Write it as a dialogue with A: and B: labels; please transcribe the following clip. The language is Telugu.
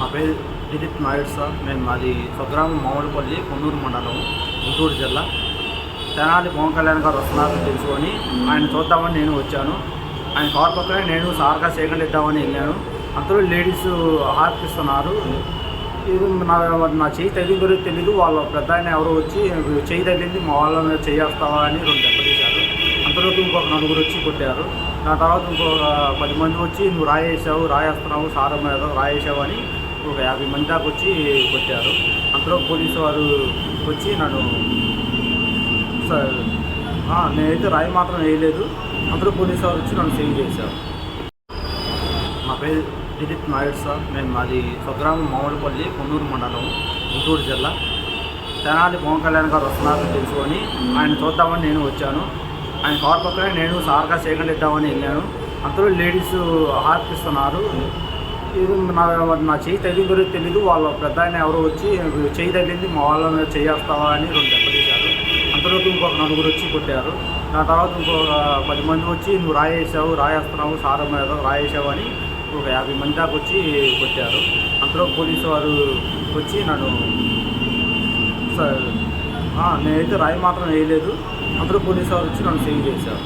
A: నా పేరు దిలీప్ నాయుడు సార్. నేను మాది స్వగ్రామం మామిడిపల్లి కొన్నూరు మండలం గుంటూరు జిల్లా. తెనాలి పవన్ కళ్యాణ్ గారు వస్తున్నారని తెలుసుకొని ఆయన చూద్దామని నేను వచ్చాను. ఆయన కార్ పక్కనే నేను సార్గా సేకరణ ఇద్దామని వెళ్ళాను. అందులో లేడీస్ హార్పిస్తున్నారు ఇది నా నా చేయి గురించి తెలియదు వాళ్ళ పెద్ద ఆయన ఎవరో వచ్చి చేయి తగ్గింది మా వాళ్ళ మీద చేయేస్తావా? అని రెండు దెబ్బతీశారు అంతలోకి ఇంకొక నలుగురు వచ్చి కొట్టారు. దాని తర్వాత ఇంకొక పది మంది వచ్చి నువ్వు రాయేసావు రాయేస్తున్నావు సారం ఏదో రాయేసావు అని ఒక యాభై మంది దాకా వచ్చి కొట్టారు. అందులో పోలీసు వారు వచ్చి నన్ను సార్ నేనైతే రాయి మాత్రం వేయలేదు. అందరూ పోలీసు వారు వచ్చి నన్ను సేవ్ చేశారు. నా పేరు దిలీప్ నాయుడు సార్. నేను మాది స్వగ్రామం మామిడిపల్లి కొన్నూరు మండలం గుంటూరు జిల్లా. తెనాలి పవన్ కళ్యాణ్ గారు వస్తున్నారని తెలుసుకొని ఆయన చూద్దామని నేను వచ్చాను. ఆయన కార్ పక్కనే నేను సార్గా సేకరణ ఇద్దామని వెళ్ళాను. అందులో లేడీస్ హార్పిస్తున్నారు ఇది నా నా చేయి తగిలిందో తెలీదు. వాళ్ళ పెద్ద ఆయన ఎవరో వచ్చి చేయి తగిలింది మా వాళ్ళ మీద చేయేస్తావా అని రెండు దెబ్బతీశారు అంతలోకి ఇంకొక నలుగురు వచ్చి కొట్టారు. నా తర్వాత ఇంకొక పది మంది వచ్చి నువ్వు రాయేసావు రాయేస్తున్నావు సారం ఏదో రాయేసావు అని ఒక యాభై మంది దాకా వచ్చి కొట్టారు. అంతలో పోలీసు వారు వచ్చి నన్ను నేనైతే రాయి మాత్రం వేయలేదు. అందరూ పోలీసు వారు వచ్చి నన్ను సేవ్ చేశారు.